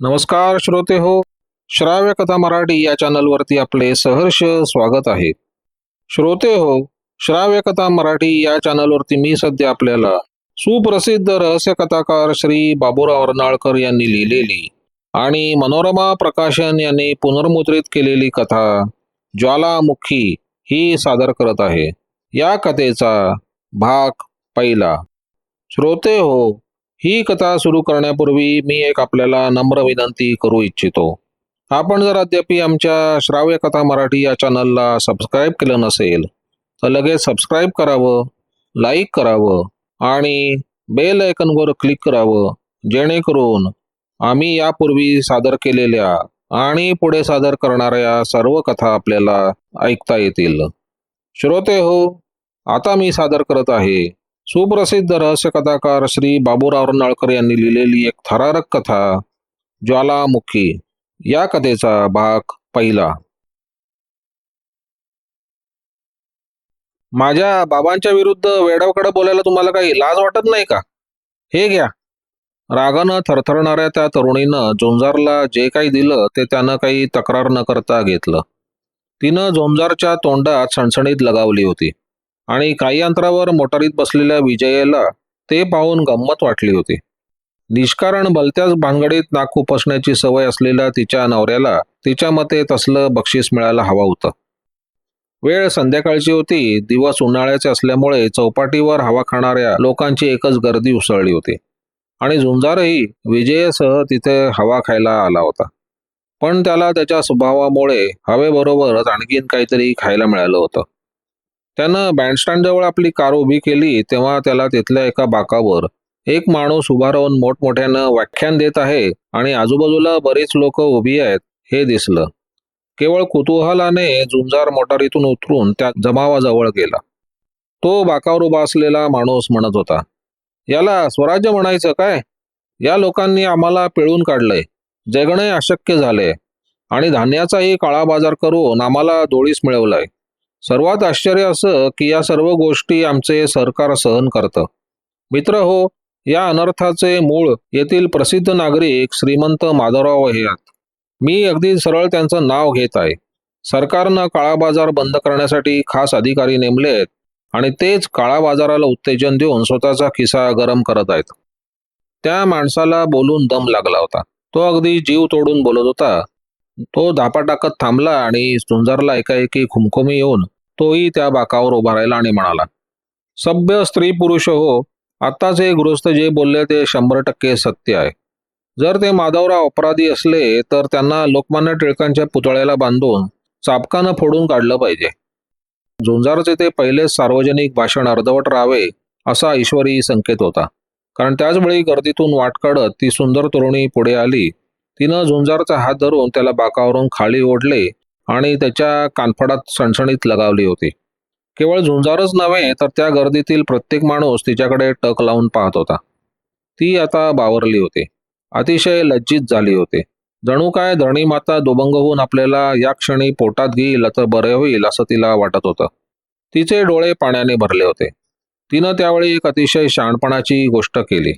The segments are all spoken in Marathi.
नमस्कार श्रोते हो श्राव्य कथा मराठी या चॅनलवरती आपले सहर्ष स्वागत आहे. श्रोते हो श्राव्य कथा मराठी या चॅनलवरती मी सध्या आपल्याला सुप्रसिद्ध रहस्य कथाकार श्री बाबूराव अर्नाळकर यांनी लिहिलेली आणि मनोरमा प्रकाशन यांनी पुनर्मुद्रित केलेली कथा ज्वालामुखी ही सादर करत आहे. या कथेचा भाग पहिला. श्रोते हो ही कथा सुरू करण्यापूर्वी मी एक आपल्याला नम्र विनंती करू इच्छितो. आपण जर अद्याप आमच्या श्राव्य कथा मराठी या चॅनलला सबस्क्राईब केलं नसेल तर लगेच सबस्क्राईब करावं लाईक करावं आणि बेल आयकनवर क्लिक करावं जेणेकरून आम्ही यापूर्वी सादर केलेल्या आणि पुढे सादर करणाऱ्या सर्व कथा आपल्याला ऐकता येतील. श्रोते हो आता मी सादर करत आहे. सुप्रसिद्ध रहस्य कथाकार श्री बाबूराव रणाळकर यांनी लिहिलेली एक थरारक कथा ज्वालामुखी या कथेचा भाग पहिला. माझ्या बाबांच्या विरुद्ध वेडावकडे बोलायला तुम्हाला काही लाज वाटत नाही का? हे घ्या. रागानं थरथरणाऱ्या त्या तरुणीनं झोंजारला जे काही दिलं ते त्यानं काही तक्रार न करता घेतलं. तिनं झोंजारच्या तोंडात सणसणीत लगावली होती. आणि काही अंतरावर मोटारीत बसलेल्या विजयला ते पाहून गंमत वाटली होती. निष्कारण भलत्याच भानगडीत नाक खुपसण्याची सवय असलेल्या तिच्या नवऱ्याला तिच्या मते तसलं बक्षीस मिळायला हवं होतं. वेळ संध्याकाळची होती दिवस उन्हाळ्याचे असल्यामुळे चौपाटीवर हवा खाणाऱ्या लोकांची एकच गर्दी उसळली होती. आणि झुंजारही विजयसह तिथे हवा खायला आला होता. पण त्याला त्याच्या स्वभावामुळे हवेबरोबरच आणखीन काहीतरी खायला मिळालं होतं. त्यानं बँडस्टँडजवळ आपली कार उभी केली तेव्हा त्याला तिथल्या एका बाकावर एक माणूस उभा राहून मोठमोठ्यानं व्याख्यान देत आहे आणि आजूबाजूला बरीच लोक उभी आहेत हे दिसलं. केवळ कुतूहलाने झुंजार मोटारीतून उतरून त्या जमावाजवळ गेला. तो बाकावर उभा असलेला माणूस म्हणत होता याला स्वराज्य म्हणायचं काय? या लोकांनी आम्हाला पिळून काढलंय जगणे अशक्य झाले आणि धान्याचाही काळा बाजार करून आम्हाला दोळीस मिळवलाय. सर्वात आश्चर्य असं की या सर्व गोष्टी आमचे सरकार सहन करतं. मित्र हो या अनर्थाचे मूळ येथील प्रसिद्ध नागरिक श्रीमंत माधवराव हे आहेत मी अगदी सरळ त्यांचं नाव घेत आहे. सरकारनं काळा बाजार बंद करण्यासाठी खास अधिकारी नेमले आहेत आणि तेच काळा बाजाराला उत्तेजन देऊन स्वतःचा खिसा गरम करत आहेत. त्या माणसाला बोलून दम लागला होता. तो अगदी जीव तोडून बोलत होता. तो धापा टाकत थांबला आणि झुंजारला एकाएकी खुमखुमी येऊन तोही त्या बाकावर उभा राहिला आणि म्हणाला सभ्य स्त्री पुरुष हो आत्ताच हे गृहस्थ जे बोलले ते शंभर टक्के सत्य आहे. जर ते माधवराव अपराधी असले तर त्यांना लोकमान्य टिळकांच्या पुतळ्याला बांधून चापकानं फोडून काढलं पाहिजे. झुंजारचे ते पहिलेच सार्वजनिक भाषण अर्धवट राहावे असा ईश्वरी संकेत होता. कारण त्याचवेळी गर्दीतून वाट काढत ती सुंदर तरुणी पुढे आली तिनं झुंजारचा हात धरून त्याला बाकावरून खाली ओढले आणि त्याच्या कानफडात सणसणीत लगावली होती. केवळ झुंजारच नव्हे तर त्या गर्दीतील प्रत्येक माणूस तिच्याकडे टक लावून पाहत होता. ती आता बावरली होती. अतिशय लज्जित झाली होती. जणू काय धरणी माता दुबंग होऊन आपल्याला या क्षणी पोटात घेईल तर बरे होईल असं तिला वाटत होतं. तिचे डोळे पाण्याने भरले होते. तिनं त्यावेळी एक अतिशय शहाणपणाची गोष्ट केली.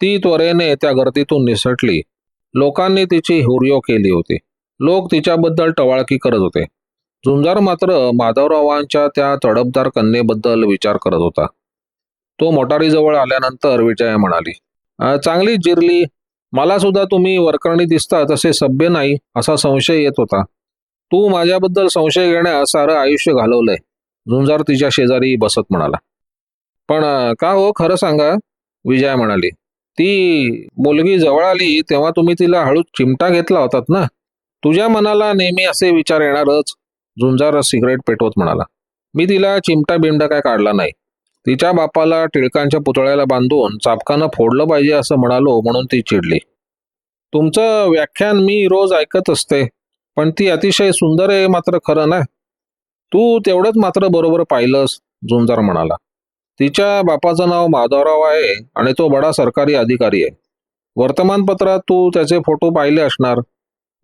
ती त्वरेने त्या गर्दीतून निसटली. लोकांनी तिची हुर्यो केली होती. लोक तिच्याबद्दल टवाळकी करत होते. झुंजार मात्र माधवरावांच्या त्या तडपदार कन्येबद्दल विचार करत होता. तो मोटारीजवळ आल्यानंतर विजया म्हणाली चांगली जिरली. मला सुद्धा तुम्ही वरकरणी दिसता तसे सभ्य नाही असा संशय येत होता. तू माझ्याबद्दल संशय घेण्यास सारं आयुष्य घालवलंय. झुंजार तिच्या शेजारी बसत म्हणाला. पण का हो? खरं सांगा. विजया म्हणाली ती मुलगी जवळ आली तेव्हा तुम्ही तिला हळूच चिमटा घेतला होतात ना? तुझ्या मनाला नेहमी असे विचार येणारच. झुंजार सिगरेट पेटवत म्हणाला. मी तिला चिमटा बिमटा काय काढला नाही. तिच्या बापाला टिळकांच्या पुतळ्याला बांधून चापकानं फोडलं पाहिजे असं म्हणालो म्हणून ती चिडली. तुमचं व्याख्यान मी रोज ऐकत असते पण ती अतिशय सुंदर आहे मात्र खरं ना तू तेवढंच मात्र बरोबर पाहिलंस झुंजार म्हणाला. तिच्या बापाचं नाव माधवराव आहे आणि तो बडा सरकारी अधिकारी आहे. वर्तमानपत्रात तू त्याचे फोटो पाहिले असणार.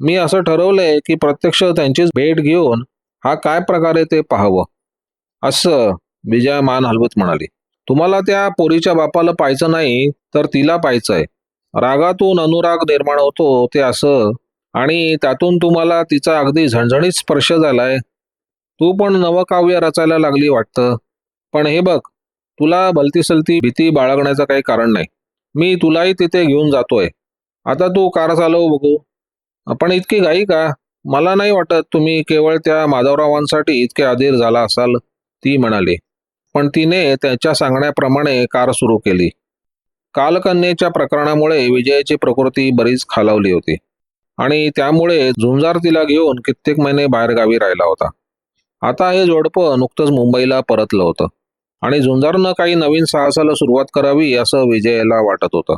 मी असं ठरवलंय की प्रत्यक्ष त्यांचीच भेट घेऊन हा काय प्रकारे ते पाहावं? असं विजया मान हलवत म्हणाली. तुम्हाला त्या पोरीच्या बापाला पाहायचं नाही तर तिला पाहायचं आहे रागातून अनुराग निर्माण होतो ते असं. आणि त्यातून तुम्हाला तिचा अगदी झणझणीत स्पर्श झालाय. तू पण नवकाव्य रचायला लागली वाटतं. पण हे बघ तुला भलतीसलती भीती बाळगण्याचं काही कारण नाही. मी तुलाही तिथे घेऊन जातोय. आता तू कार चालव बघू. पण इतकी घाई का? मला नाही वाटत तुम्ही केवळ त्या माधवरावांसाठी इतके अधीर झाला असाल ती म्हणाली. पण तिने त्याच्या सांगण्याप्रमाणे कार सुरू केली. कालकन्येच्या प्रकरणामुळे विजयाची प्रकृती बरीच खालावली होती. आणि त्यामुळे झुंजार तिला घेऊन कित्येक महिने बाहेरगावी राहिला होता. आता हे जोडपं नुकतंच मुंबईला परतलं होतं. आणि झुंजारनं काही नवीन साहसाला सुरुवात करावी असं विजयाला वाटत होतं.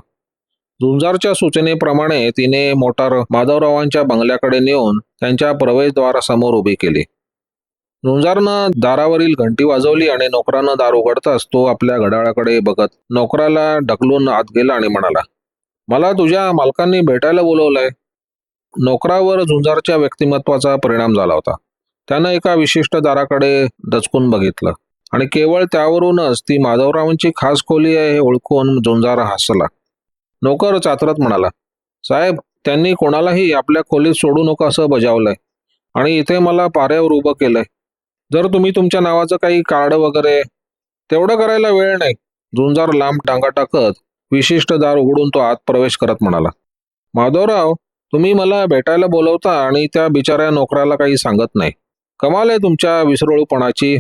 झुंजारच्या सूचनेप्रमाणे तिने मोटार माधवरावांच्या बंगल्याकडे नेऊन त्यांच्या प्रवेशद्वारासमोर उभी केली. झुंजारनं दारावरील घंटी वाजवली आणि नोकरानं दार उघडताच तो आपल्या घड्याळाकडे बघत नोकराला ढकलून आत गेला आणि म्हणाला मला तुझ्या मालकांनी भेटायला बोलवलंय. नोकरावर झुंजारच्या व्यक्तिमत्वाचा परिणाम झाला होता. त्यानं एका विशिष्ट दाराकडे दचकून बघितलं. आणि केवळ त्यावरूनच ती माधवरावांची खास खोली आहे हे ओळखून झुंजार हसला. नोकर चातरत म्हणाला साहेब त्यांनी कोणालाही आपल्या खोलीत सोडू नका असं बजावलंय. आणि इथे मला पाऱ्यावर उभं केलंय. जर तुम्ही तुमच्या नावाचं काही कार्ड वगैरे तेवढं करायला वेळ नाही. झुंजार लांब टांगा टाकत विशिष्ट दार उघडून तो आत प्रवेश करत म्हणाला माधवराव तुम्ही मला भेटायला बोलवता आणि त्या बिचाऱ्या नोकराला काही सांगत नाही. कमाल आहे तुमच्या विसरोळूपणाची.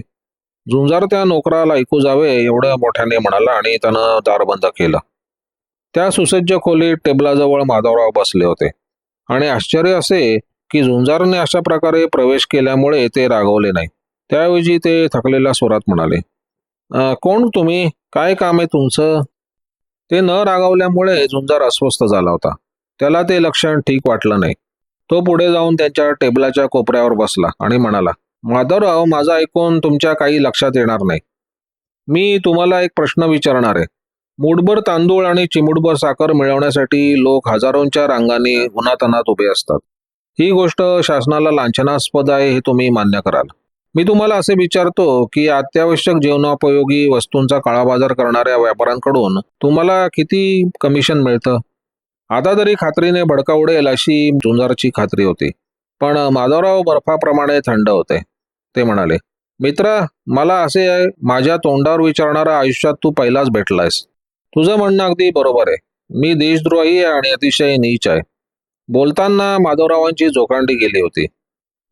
झुंजार त्या नोकराला ऐकू जावे एवढं मोठ्याने म्हणाला आणि त्यानं दार बंद केलं. त्या सुसज्ज खोलीत टेबलाजवळ माधवराव बसले होते. आणि आश्चर्य असे की झुंजारने अशा प्रकारे प्रवेश केल्यामुळे ते रागवले नाही. त्याऐवजी ते थकलेल्या स्वरात म्हणाले कोण तुम्ही? काय काम आहे तुमचं? ते न रागावल्यामुळे झुंजार अस्वस्थ झाला होता. त्याला ते लक्षण ठीक वाटलं नाही. तो पुढे जाऊन त्यांच्या टेबलाच्या कोपऱ्यावर बसला आणि म्हणाला माधवराव माझं ऐकून तुमच्या काही लक्षात येणार नाही. मी तुम्हाला एक प्रश्न विचारणार आहे. मुठभर तांदूळ आणि चिमुटभर साखर मिळवण्यासाठी लोक हजारोंच्या रांगाने उन्हातानात उभे असतात. ही गोष्ट शासनाला लांछनास्पद आहे हे तुम्ही मान्य कराल. मी तुम्हाला असे विचारतो की अत्यावश्यक जीवनोपयोगी वस्तूंचा काळाबाजार करणाऱ्या व्यापाऱ्यांकडून तुम्हाला किती कमिशन मिळतं? आता तरी खात्रीने भडका उडेल अशी झुंजारची खात्री होती. पण माधवराव बर्फाप्रमाणे थंड होते. ते म्हणाले मित्रा मला असे आहे माझ्या तोंडावर विचारणारा आयुष्यात तू पहिलाच भेटलायस. तुझं म्हणणं अगदी बरोबर आहे. मी देशद्रोही आहे आणि अतिशय नीच आहे. बोलताना माधवरावांची जोकांडी गेली होती.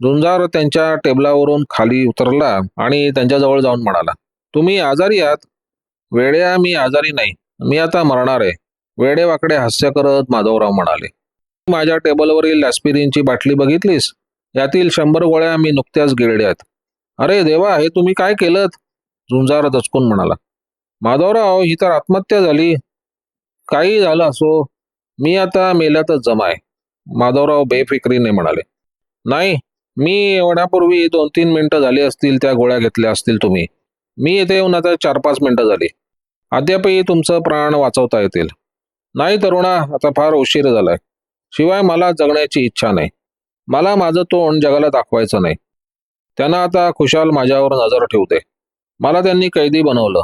झुंजार त्यांच्या टेबलावरून खाली उतरला आणि त्यांच्याजवळ जाऊन म्हणाला तुम्ही आजारी आहात? वेड्या मी आजारी नाही. मी आता मरणार आहे. वेडेवाकडे हास्य करत माधवराव म्हणाले. माझ्या टेबलवरील ॲस्पिरिनची बाटली बघितलीस? यातील शंभर गोळ्या मी नुकत्याच गिळल्यात. अरे देवा हे तुम्ही काय केलं झुंजार दचकून म्हणाला. माधवराव ही तर आत्महत्या झाली. काही झालं असो मी आता मेल्यातच जमाय माधवराव बेफिक्रीने म्हणाले. नाही मी एवढ्यापूर्वी दोन तीन मिनिटं झाली असतील त्या गोळ्या घेतल्या असतील तुम्ही. मी येथे येऊन आता चार पाच मिनिटं झाली. अद्यापही तुमचं प्राण वाचवता येतील. नाही तरुणा आता फार उशीर झालाय. शिवाय मला जगण्याची इच्छा नाही. मला माझं तोंड जगाला दाखवायचं नाही. त्यांना आता खुशाल माझ्यावर नजर ठेवते. मला त्यांनी कैदी बनवलं.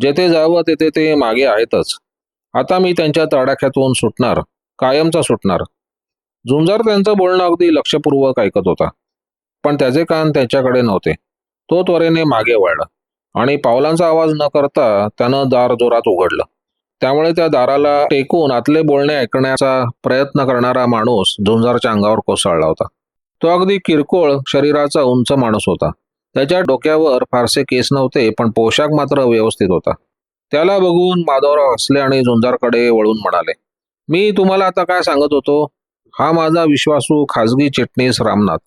जेथे जावं तेथे ते मागे आहेतच. आता मी त्यांच्या तडाख्यातून सुटणार कायमचा सुटणार. झुंजार त्यांचं बोलणं अगदी लक्षपूर्वक ऐकत होता. पण त्याचे कान त्याच्याकडे नव्हते. तो त्वरेने मागे वळला आणि पावलांचा आवाज न करता त्यानं दार जोरात उघडलं. त्यामुळे त्या दाराला टेकून आतले बोलणे ऐकण्याचा प्रयत्न करणारा माणूस झुंजारच्या अंगावर कोसळला होता. तो अगदी किरकोळ शरीराचा उंच माणूस होता. त्याच्या डोक्यावर फारसे केस नव्हते पण पोशाख मात्र व्यवस्थित होता. त्याला बघून माधवराव हसले आणि झुंजारकडे वळून म्हणाले मी तुम्हाला आता काय सांगत होतो? हा माझा विश्वासू खाजगी चिटणीस रामनाथ.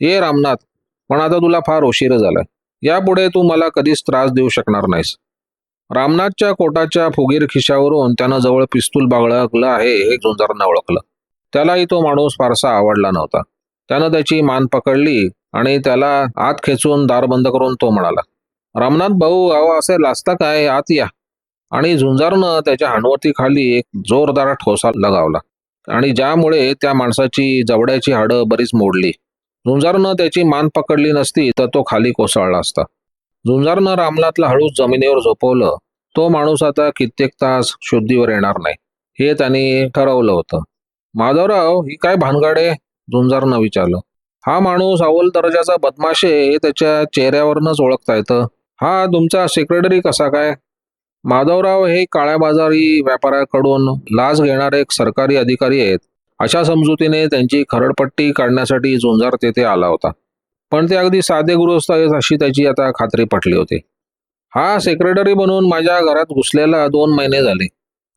ये रामनाथ पण आता तुला फार उशीर झालाय. यापुढे तू मला कधीच त्रास देऊ शकणार नाहीस. रामनाथच्या कोटाच्या फुगीर खिशावरून त्यानं जवळ पिस्तूल बाळगलं आहे हे झुंजारनं ओळखलं. त्यालाही तो माणूस फारसा आवडला नव्हता. त्यानं त्याची मान पकडली आणि त्याला आत खेचून दार बंद करून तो म्हणाला रामनाथ भाऊ अहो असे लाजता काय? आत या. आणि झुंजारनं त्याच्या हाणवती खाली एक जोरदार ठोसा लगावला आणि ज्यामुळे त्या माणसाची जवड्याची हाडं बरीच मोडली. झुंजारनं त्याची मान पकडली नसती तर तो खाली कोसळला असता. झुंजारनं रामनाथला हळूच जमिनीवर झोपवलं. तो माणूस आता कित्येक तास शुद्धीवर येणार नाही हे त्यांनी ठरवलं होतं. माधवराव ही काय भानगड आहे? झुंजारनं विचारलं. हा माणूस अव्वल दर्जाचा बदमाश आहे हे त्याच्या चेहऱ्यावरनच ओळखता येतं. हा तुमचा सेक्रेटरी कसा काय? माधवराव हे काळ्या बाजारी व्यापाऱ्याकडून लाच घेणारे एक सरकारी अधिकारी आहेत. अशा समजुतीने त्यांची खरडपट्टी काढण्यासाठी झुंजार तेथे आला होता. पण ते अगदी साधे गृहस्थ आहेत अशी त्याची आता खात्री पटली होती. हा सेक्रेटरी बनून माझ्या घरात घुसलेला दोन महिने झाले.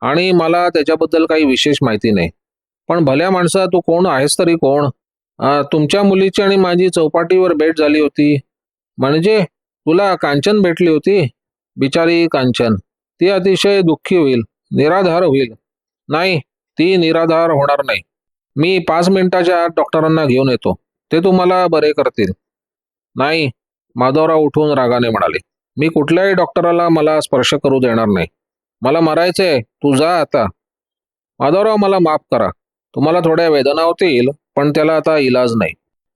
आणि मला त्याच्याबद्दल काही विशेष माहिती नाही. पण भल्या माणसा तू कोण आहेस तरी कोण? तुमच्या मुलीची आणि माझी चौपाटीवर भेट झाली होती. म्हणजे तुला कांचन भेटली होती? बिचारी कांचन ती अतिशय दुःखी होईल निराधार होईल. नाही ती निराधार होणार नाही. मी पाच मिनिटाच्या आत डॉक्टरांना घेऊन येतो. ते तुम्हाला बरे करतील. नाही माधवराव उठून रागाने म्हणाले मी कुठल्याही डॉक्टराला मला स्पर्श करू देणार नाही. मला मरायचंय तू जा आता. माधवराव मला माफ करा. तुम्हाला थोड्या वेदना होतील पण त्याला आता इलाज नाही.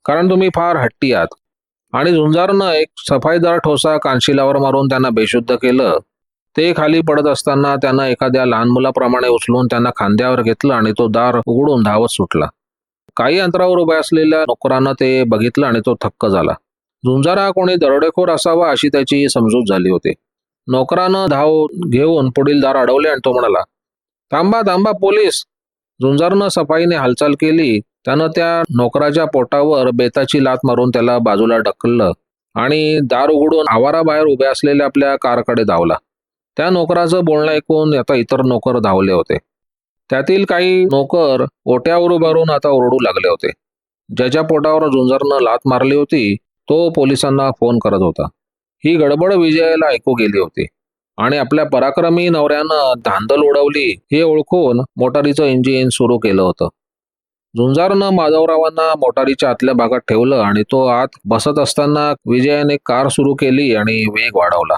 कारण तुम्ही फार हट्टी आहात. आणि झुंजारनं एक सफाईदार ठोसा कानशिलावर मारून त्यांना बेशुद्ध केलं. ते खाली पडत असताना त्यानं एखाद्या लहान मुलाप्रमाणे उचलून त्यांना खांद्यावर घेतलं आणि तो दार उघडून धावत सुटला. काही अंतरावर उभ्या असलेल्या नोकरानं ते बघितलं आणि तो थक्क झाला. झुंजार हा कोणी दरोडेखोर असावा अशी त्याची समजूत झाली होती. नोकरानं धाव घेऊन पुढील दार अडवले आणि तो म्हणाला थांबा थांबा पोलीस. झुंजारनं सफाईने हालचाल केली त्यानं त्या नोकराच्या पोटावर बेताची लात मारून त्याला बाजूला ढकललं आणि दार उघडून आवाराबाहेर उभ्या असलेल्या आपल्या कारकडे धावला. त्या नोकराचं बोलणं ऐकून आता इतर नोकर धावले होते. त्यातील काही नोकर ओट्यावर उभारून आता ओरडू लागले होते. ज्याच्या पोटावर झुंजारनं लात मारली होती तो पोलिसांना फोन करत होता. ही गडबड विजयाला ऐकू गेली होती. आणि आपल्या पराक्रमी नवऱ्यानं धांदल उडवली हे ओळखून मोटारीचं इंजिन सुरू केलं होतं. झुंजारनं माधवरावांना मोटारीच्या आतल्या भागात ठेवलं आणि तो आत बसत असताना विजयाने कार सुरू केली आणि वेग वाढवला.